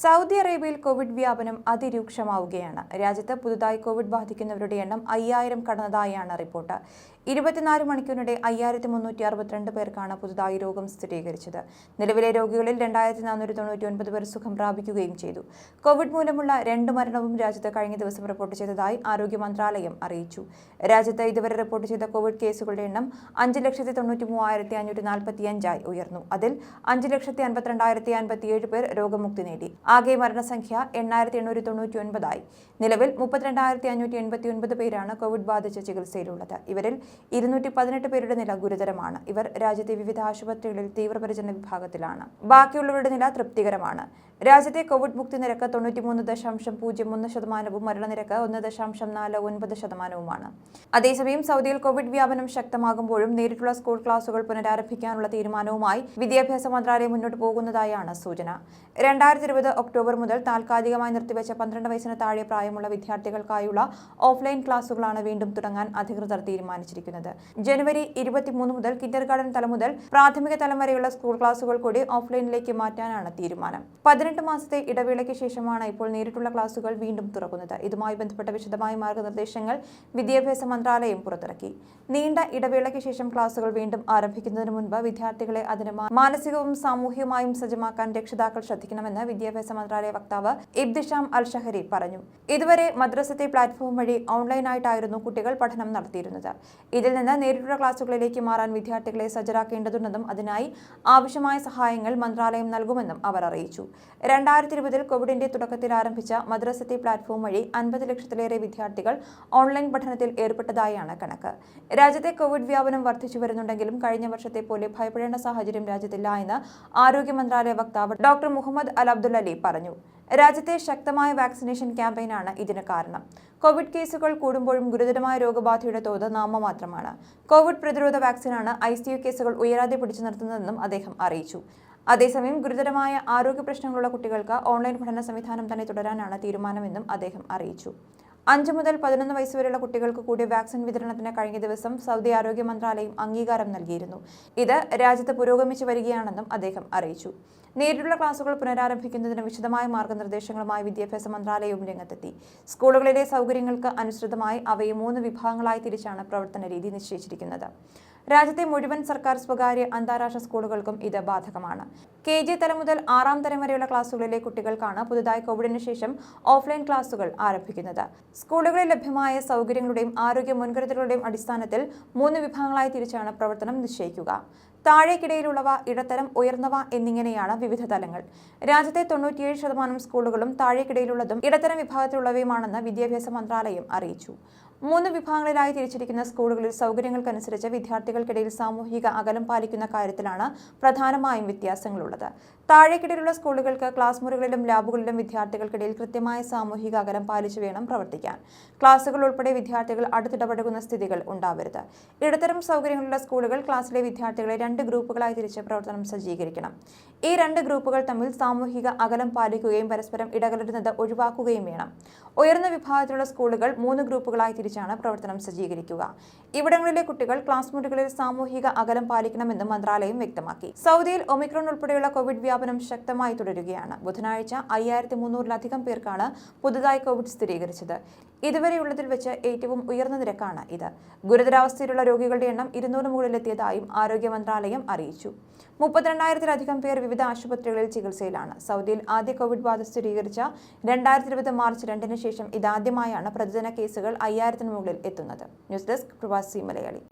Saudi അറേബ്യയിൽ Covid വ്യാപനം അതിരൂക്ഷമാവുകയാണ്. രാജ്യത്ത് പുതുതായി കോവിഡ് ബാധിക്കുന്നവരുടെ എണ്ണം അയ്യായിരം കടന്നതായാണ് റിപ്പോർട്ട്. ഇരുപത്തിനാല് മണിക്കൂറിനിടെ അയ്യായിരത്തി മുന്നൂറ്റി അറുപത്തിരണ്ട് പേർക്കാണ് പുതുതായി രോഗം സ്ഥിരീകരിച്ചത്. നിലവിലെ രോഗികളിൽ രണ്ടായിരത്തി നാനൂറ്റി തൊണ്ണൂറ്റി ഒൻപത് പേർ സുഖം പ്രാപിക്കുകയും ചെയ്തു. കോവിഡ് മൂലമുള്ള രണ്ട് മരണവും രാജ്യത്ത് കഴിഞ്ഞ ദിവസം റിപ്പോർട്ട് ചെയ്തതായി ആരോഗ്യ മന്ത്രാലയം അറിയിച്ചു. രാജ്യത്ത് ഇതുവരെ റിപ്പോർട്ട് ചെയ്ത കോവിഡ് കേസുകളുടെ എണ്ണം അഞ്ച് ലക്ഷത്തി തൊണ്ണൂറ്റി മൂവായിരത്തി അഞ്ഞൂറ്റി നാൽപ്പത്തി അഞ്ചായി ഉയർന്നു. അതിൽ അഞ്ച് ലക്ഷത്തി അൻപത്തിരണ്ടായിരത്തി അൻപത്തിയേഴ് പേർ രോഗമുക്തി നേടി. ആകെ മരണസംഖ്യ എണ്ണായിരത്തി എണ്ണൂറ്റി തൊണ്ണൂറ്റി ഒൻപതായി നിലവിൽ മുപ്പത്തിരണ്ടായിരത്തി അഞ്ഞൂറ്റി എൺപത്തി ഒൻപത് പേരാണ് കോവിഡ് ബാധിച്ച് ചികിത്സയിലുള്ളത്. ഇവരിൽ ഇരുന്നൂറ്റി പതിനെട്ട് പേരുടെ നില ഗുരുതരമാണ്. ഇവർ രാജ്യത്തെ വിവിധ ആശുപത്രികളിൽ തീവ്രപരിചരണ വിഭാഗത്തിലാണ്. ബാക്കിയുള്ളവരുടെ നില തൃപ്തികരമാണ്. രാജ്യത്തെ കോവിഡ് മുക്തി നിരക്ക് തൊണ്ണൂറ്റിമൂന്ന് ദശാംശം പൂജ്യം ഒന്ന് ശതമാനവും മരണനിരക്ക് ഒന്ന് ദശാംശം നാല് ഒൻപത് ശതമാനവുമാണ്. അതേസമയം സൗദിയിൽ കോവിഡ് വ്യാപനം ശക്തമാകുമ്പോഴും നേരിട്ടുള്ള സ്കൂൾ ക്ലാസുകൾ പുനരാരംഭിക്കാനുള്ള തീരുമാനവുമായി വിദ്യാഭ്യാസ മന്ത്രാലയം മുന്നോട്ട് പോകുന്നതായാണ് സൂചന. രണ്ടായിരത്തി ഇരുപത് ഒക്ടോബർ മുതൽ താൽക്കാലികമായി നിർത്തിവെച്ച പന്ത്രണ്ട് വയസ്സിന് താഴെ പ്രായമുള്ള വിദ്യാർത്ഥികൾക്കായുള്ള ഓഫ്ലൈൻ ക്ലാസുകളാണ് വീണ്ടും തുടങ്ങാൻ അധികൃതർ തീരുമാനിച്ചിരിക്കുന്നത്. ജനുവരി ഇരുപത്തിമൂന്ന് മുതൽ കിൻഡർ ഗാർഡൻ തലം മുതൽ പ്രാഥമിക തലം വരെയുള്ള സ്കൂൾ ക്ലാസുകൾ കൂടി ഓഫ്ലൈനിലേക്ക് മാറ്റാനാണ് തീരുമാനം. പതിനെട്ട് മാസത്തെ ഇടവേളയ്ക്ക് ശേഷമാണ് ഇപ്പോൾ നേരിട്ടുള്ള ക്ലാസുകൾ വീണ്ടും തുറക്കുന്നത്. ഇതുമായി ബന്ധപ്പെട്ട വിശദമായ മാർഗനിർദ്ദേശങ്ങൾ വിദ്യാഭ്യാസ മന്ത്രാലയം പുറത്തിറക്കി. നീണ്ട ഇടവേളയ്ക്ക് ശേഷം ക്ലാസുകൾ വീണ്ടും ആരംഭിക്കുന്നതിന് മുൻപ് വിദ്യാർത്ഥികളെ അതിന് മാനസികവും സാമൂഹികമായും സജ്ജമാക്കാൻ രക്ഷിതാക്കൾ ശ്രദ്ധിക്കണമെന്ന് വിദ്യാഭ്യാസ മന്ത്രാലയ വക്താവ് ഇബ്ദിഷാം അൽ ഷഹരി പറഞ്ഞു. ഇതുവരെ മദ്രസത്തെ പ്ലാറ്റ്ഫോം വഴി ഓൺലൈനായിട്ടായിരുന്നു കുട്ടികൾ പഠനം നടത്തിയിരുന്നത്. ഇതിൽ നിന്ന് നേരിട്ടുള്ള ക്ലാസുകളിലേക്ക് മാറാൻ വിദ്യാർത്ഥികളെ സജ്ജരാക്കേണ്ടതുണ്ടെന്നും അതിനായി ആവശ്യമായ സഹായങ്ങൾ മന്ത്രാലയം നൽകുമെന്നും അവർ അറിയിച്ചു. രണ്ടായിരത്തി ഇരുപതിൽ കോവിഡിന്റെ തുടക്കത്തിൽ ആരംഭിച്ച മദ്രസത്തെ പ്ലാറ്റ്ഫോം വഴി അൻപത് ലക്ഷത്തിലേറെ വിദ്യാർത്ഥികൾ ഓൺലൈൻ പഠനത്തിൽ ഏർപ്പെട്ടതായാണ് കണക്ക്. രാജ്യത്തെ കോവിഡ് വ്യാപനം വർദ്ധിച്ചു വരുന്നുണ്ടെങ്കിലും കഴിഞ്ഞ വർഷത്തെ പോലെ ഭയപ്പെടേണ്ട സാഹചര്യം രാജ്യത്തില്ല എന്ന് ആരോഗ്യ മന്ത്രാലയ വക്താവ് doctor Muhammad al Abdul Ali പറഞ്ഞു. രാജ്യത്തെ ശക്തമായ വാക്സിനേഷൻ ക്യാമ്പയിനാണ് ഇതിന് കാരണം. കോവിഡ് കേസുകൾ കൂടുമ്പോഴും ഗുരുതരമായ രോഗബാധയുടെ തോത് നാമമാത്രമാണ്. കോവിഡ് പ്രതിരോധ വാക്സിനാണ് ഐ സി യു കേസുകൾ ഉയരാതെ പിടിച്ചു നിർത്തുന്നതെന്നും അദ്ദേഹം അറിയിച്ചു. അതേസമയം ഗുരുതരമായ ആരോഗ്യ പ്രശ്നങ്ങളുള്ള കുട്ടികൾക്ക് ഓൺലൈൻ പഠന സംവിധാനം തന്നെ തുടരാനാണ് തീരുമാനമെന്നും അദ്ദേഹം അറിയിച്ചു. അഞ്ച് മുതൽ പതിനൊന്ന് വയസ്സ് വരെയുള്ള കുട്ടികൾക്ക് കൂടി വാക്സിൻ വിതരണത്തിന് കഴിഞ്ഞ ദിവസം സൗദി ആരോഗ്യ മന്ത്രാലയം അംഗീകാരം നൽകിയിരുന്നു. ഇത് രാജ്യത്ത് പുരോഗമിച്ചു വരികയാണെന്നും അദ്ദേഹം അറിയിച്ചു. നേരിട്ടുള്ള ക്ലാസുകൾ പുനരാരംഭിക്കുന്നതിന് വിശദമായ മാർഗനിർദ്ദേശങ്ങളുമായി വിദ്യാഭ്യാസ മന്ത്രാലയവും രംഗത്തെത്തി. സ്കൂളുകളിലെ സൗകര്യങ്ങൾക്ക് അനുസൃതമായി അവയെ മൂന്ന് വിഭാഗങ്ങളായി തിരിച്ചാണ് പ്രവർത്തന രീതി നിശ്ചയിച്ചിരിക്കുന്നത്. രാജ്യത്തെ മുഴുവൻ സർക്കാർ സ്വകാര്യ അന്താരാഷ്ട്ര സ്കൂളുകൾക്കും ഇത് ബാധകമാണ്. കെ ജി തലം മുതൽ ആറാം തരം വരെയുള്ള ക്ലാസുകളിലെ കുട്ടികൾക്കാണ് പുതുതായി കോവിഡിന് ശേഷം ഓഫ്ലൈൻ ക്ലാസുകൾ ആരംഭിക്കുന്നത്. സ്കൂളുകളിൽ ലഭ്യമായ സൗകര്യങ്ങളുടെയും ആരോഗ്യ മുൻകരുതലുകളുടെയും അടിസ്ഥാനത്തിൽ മൂന്ന് വിഭാഗങ്ങളായി തിരിച്ചാണ് പ്രവർത്തനം നിശ്ചയിക്കുക. താഴേക്കിടയിലുള്ളവ ഇടത്തരം ഉയർന്നവ എന്നിങ്ങനെയാണ് വിവിധ തലങ്ങൾ. രാജ്യത്തെ തൊണ്ണൂറ്റിയേഴ് ശതമാനം സ്കൂളുകളും താഴേക്കിടയിലുള്ളതും ഇടത്തരം വിഭാഗത്തിലുള്ളവയുമാണെന്ന് വിദ്യാഭ്യാസ മന്ത്രാലയം അറിയിച്ചു. മൂന്ന് വിഭാഗങ്ങളിലായി തിരിച്ചിരിക്കുന്ന സ്കൂളുകളിൽ സൗകര്യങ്ങൾക്കനുസരിച്ച് വിദ്യാർത്ഥികൾക്കിടയിൽ സാമൂഹിക അകലം പാലിക്കുന്ന കാര്യത്തിലാണ് പ്രധാനമായും വ്യത്യാസങ്ങളുള്ളത്. താഴേക്കിടയിലുള്ള സ്കൂളുകൾക്ക് ക്ലാസ് മുറികളിലും ലാബുകളിലും വിദ്യാർത്ഥികൾക്കിടയിൽ കൃത്യമായ സാമൂഹിക അകലം പാലിച്ചു വേണം പ്രവർത്തിക്കാൻ. ക്ലാസുകൾ ഉൾപ്പെടെ വിദ്യാർത്ഥികൾ അടുത്തിടപഴകുന്ന സ്ഥിതികൾ ഉണ്ടാവരുത്. ഇടത്തരം സൗകര്യങ്ങളുള്ള സ്കൂളുകൾ ക്ലാസ്സിലെ വിദ്യാർത്ഥികളെ രണ്ട് ഗ്രൂപ്പുകളായി തിരിച്ച് പ്രവർത്തനം സജ്ജീകരിക്കണം. ഈ രണ്ട് ഗ്രൂപ്പുകൾ തമ്മിൽ സാമൂഹിക അകലം പാലിക്കുകയും പരസ്പരം ഇടകലരുന്നത് ഒഴിവാക്കുകയും വേണം. ഉയർന്ന വിഭാഗത്തിലുള്ള സ്കൂളുകൾ മൂന്ന് ഗ്രൂപ്പുകളായി തിരിച്ചാണ് പ്രവർത്തനം സജ്ജീകരിക്കുക. ഇവിടങ്ങളിലെ കുട്ടികൾ ക്ലാസ് മുറികളിൽ സാമൂഹിക അകലം പാലിക്കണമെന്നും മന്ത്രാലയം വ്യക്തമാക്കി. സൗദിയിൽ ഒമിക്രോൺ ഉൾപ്പെടെയുള്ള കോവിഡ് വ്യാപനം ശക്തമായി തുടരുകയാണ്. ബുധനാഴ്ച അയ്യായിരത്തി മുന്നൂറിലധികം പേർക്കാണ് പുതുതായി കോവിഡ് സ്ഥിരീകരിച്ചത്. ഇതുവരെയുള്ളതിൽ വെച്ച് ഏറ്റവും ഉയർന്ന നിരക്കാണ് ഇത്. ഗുരുതരാവസ്ഥയിലുള്ള രോഗികളുടെ എണ്ണം ഇരുന്നൂറ് മുകളിലെത്തിയതായും ആരോഗ്യ മന്ത്രാലയം അറിയിച്ചു. മുപ്പത്തിരണ്ടായിരത്തിലധികം പേർ വിവിധ ആശുപത്രികളിൽ ചികിത്സയിലാണ്. സൗദിയിൽ ആദ്യ കോവിഡ് ബാധ സ്ഥിരീകരിച്ച രണ്ടായിരത്തി ഇരുപത് മാർച്ച് രണ്ടിന് ശേഷം ഇതാദ്യമായാണ് പ്രതിദിന കേസുകൾ അയ്യായിരത്തിന് മുകളിൽ എത്തുന്നത്. ന്യൂസ് ഡെസ്ക് പ്രവാസി മലയാളി.